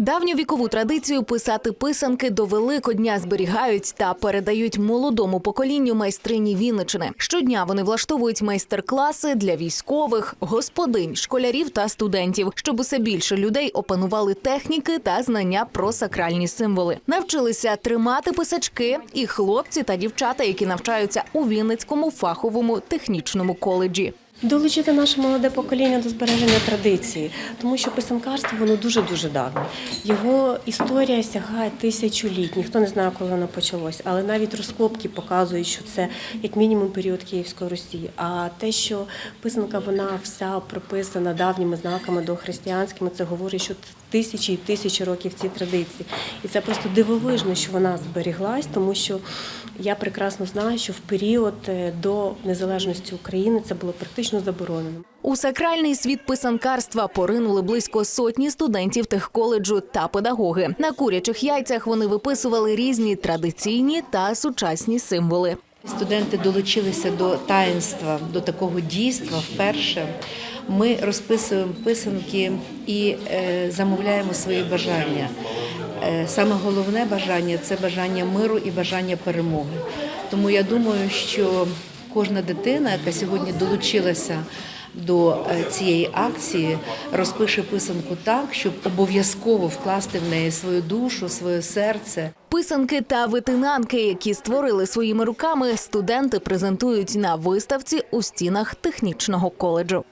Давню вікову традицію писати писанки до Великодня зберігають та передають молодому поколінню майстрині Вінничини. Щодня вони влаштовують майстер-класи для військових, господинь, школярів та студентів, щоб усе більше людей опанували техніки та знання про сакральні символи. Навчилися тримати писачки і хлопці та дівчата, які навчаються у Вінницькому фаховому технічному коледжі. Долучити наше молоде покоління до збереження традиції, тому що писанкарство воно дуже дуже давнє. Його історія сягає тисячоліть. Ніхто не знає, коли воно почалось, але навіть розкопки показують, що це як мінімум період Київської Русі. А те, що писанка вона вся прописана давніми знаками дохристиянськими, це говорить, що тисячі і тисячі років ці традиції. І це просто дивовижно, що вона зберіглась, тому що я прекрасно знаю, що в період е, до незалежності України це було практично заборонено. У сакральний світ писанкарства поринули близько сотні студентів техколеджу та педагоги. На курячих яйцях вони виписували різні традиційні та сучасні символи. Студенти долучилися до таїнства, до такого дійства вперше. Ми розписуємо писанки і е, замовляємо свої бажання. Е, саме головне бажання це бажання миру і бажання перемоги. Тому я думаю, що кожна дитина, яка сьогодні долучилася до е, цієї акції, розпише писанку так, щоб обов'язково вкласти в неї свою душу, своє серце. Писанки та витинанки, які створили своїми руками, студенти презентують на виставці у стінах технічного коледжу.